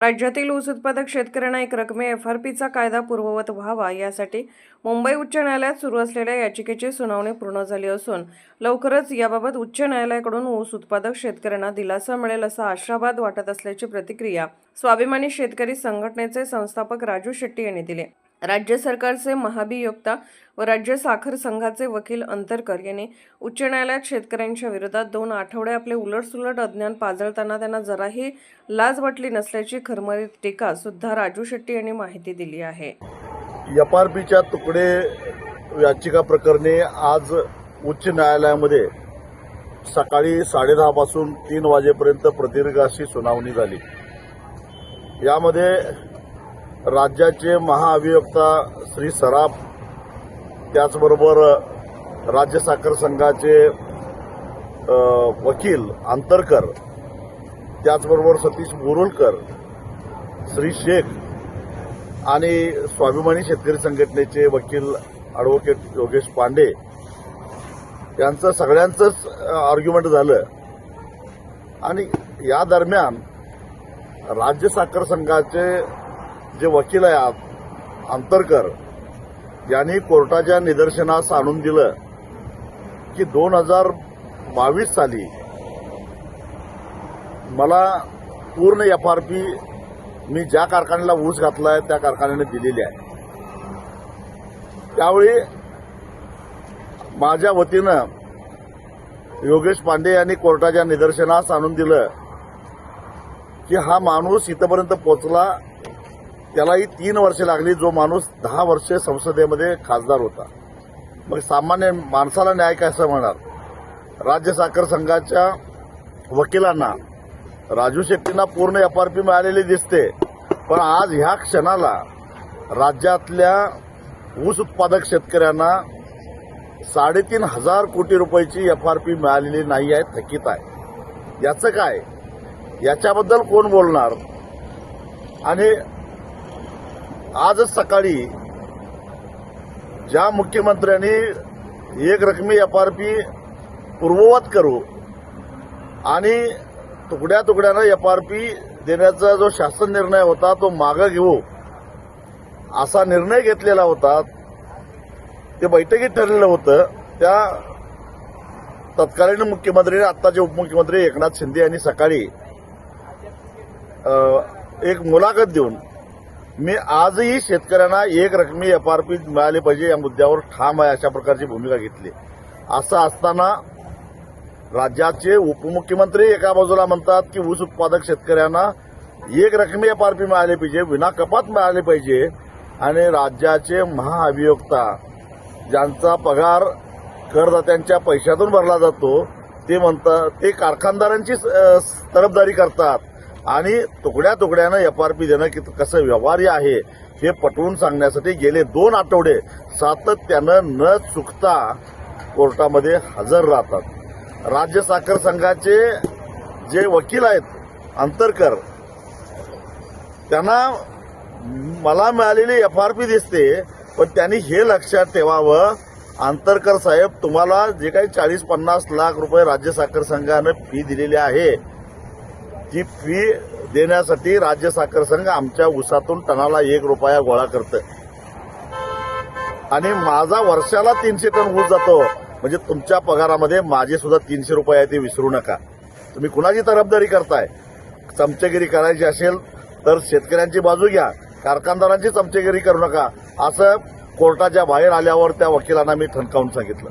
राज्यातील ऊस उत्पादक शेतकऱ्यांना एक रकमे एफ आर पीचा कायदा पूर्ववत व्हावा यासाठी मुंबई उच्च न्यायालयात सुरू असलेल्या याचिकेची सुनावणी पूर्ण झाली असून लवकरच याबाबत उच्च न्यायालयाकडून ऊस उत्पादक शेतकऱ्यांना दिलासा मिळेल असा आशावाद वाटत असल्याची प्रतिक्रिया स्वाभिमानी शेतकरी संघटनेचे संस्थापक राजू शेट्टी यांनी दिली. राज्य सरकारचे महाभियोक्ता व राज्य साखर संघाचे वकील अंतरकर यांनी उच्च न्यायालयात शेतकऱ्यांच्या विरोधात दोन आठवडे आपले उलटसुलट अज्ञान पाजळताना त्यांना जराही लाज वाटली नसल्याची खरमरीत टीका सुद्धा राजू शेट्टी यांनी माहिती दिली आहे. एफ आर बीच्या तुकडे याचिका प्रकरणी आज उच्च न्यायालयामध्ये सकाळी साडेदहा पासून तीन वाजेपर्यंत प्रदीर्घ अशी सुनावणी झाली. यामध्ये राज्याचे महाअभियोक्ता श्री सराफ त्याचबरोबर राज्य साखर संघाचे वकील आंतरकर त्याचबरोबर सतीश बोरुलकर श्री शेख आणि स्वाभिमानी शेतकरी संघटनेचे वकील अॅडव्होकेट योगेश पांडे. यांचं सगळ्यांचंच आर्ग्युमेंट झालं. आणि या दरम्यान राज्य साखर संघाचे जे वकील आहेत आंतरकर यांनी कोर्टाच्या निदर्शनास आणून दिलं की दोन हजार बावीस साली मला पूर्ण एफ आर पी मी ज्या कारखान्याला ऊस घातलाय त्या कारखान्याने दिलेली आहे. त्यावेळी माझ्या वतीनं योगेश पांडे यांनी कोर्टाच्या निदर्शनास आणून दिलं की हा माणूस इथपर्यंत पोहोचला त्यालाही तीन वर्ष लागली जो माणूस दहा वर्ष संसदेमध्ये खासदार होता. मग सामान्य माणसाला न्याय असं म्हणार राज्य साखर संघाच्या वकिलांना राजू शेट्टींना पूर्ण एफ आर पी मिळालेली दिसते. पण आज ह्या क्षणाला राज्यातल्या ऊस उत्पादक शेतकऱ्यांना साडेतीन हजार कोटी रुपयाची एफ आर पी मिळालेली नाही आहे थकीत आहे. याचं काय? याच्याबद्दल कोण बोलणार? आणि आजच सकाळी ज्या मुख्यमंत्र्यांनी एक रकमी एफ आर पी पूर्ववत करू आणि तुकड्या तुकड्यानं एफ आर पी देण्याचा जो शासन निर्णय होता तो मागं घेऊ असा निर्णय घेतलेला होता ते बैठकीत ठरलेलं होतं. त्या तत्कालीन मुख्यमंत्री आत्ताचे उपमुख्यमंत्री एकनाथ शिंदे यांनी सकाळी एक मुलाखत देऊन मी आजही शेतकऱ्यांना एक रकमी एफ आर पी मिळाली पाहिजे या मुद्द्यावर ठाम आहे अशा प्रकारची भूमिका घेतली. असं असताना राज्याचे उपमुख्यमंत्री एका बाजूला म्हणतात की ऊस उत्पादक शेतकऱ्यांना एक रकमी एफ आर पी मिळाली पाहिजे विना कपात मिळाली पाहिजे आणि राज्याचे महाअभियोक्ता ज्यांचा पगार करदात्यांच्या पैशातून भरला जातो ते म्हणतात ते कारखानदारांची तरफदारी करतात. आणि तुकड्या तुकड्यानं एफ आर पी देणं की कसं व्यवहार्य आहे हे पटवून सांगण्यासाठी गेले दोन आठवडे सातत्यानं न चुकता कोर्टामध्ये हजर राहतात. राज्य साखर संघाचे जे वकील आहेत अंतरकर त्यांना मला मिळालेली एफ आर पी दिसते पण त्यांनी हे लक्षात ठेवावं. आंतरकर साहेब तुम्हाला जे काही चाळीस पन्नास लाख रुपये राज्य साखर संघानं फी दिलेली आहे ती फी देण्यासाठी राज्य साखर संघ आमच्या ऊसातून टनाला एक रुपया गोळा करतं आणि माझा वर्षाला तीनशे टन ऊस जातो. म्हणजे तुमच्या पगारामध्ये माझे सुद्धा तीनशे रुपये आहे ते विसरू नका. तुम्ही कुणाची तरफदारी करताय? चमचेगिरी करायची असेल तर शेतकऱ्यांची बाजू घ्या. कारखानदारांची चमचेगिरी करू नका. असं कोर्टाच्या बाहेर आल्यावर त्या वकिलांना मी ठणकावून सांगितलं.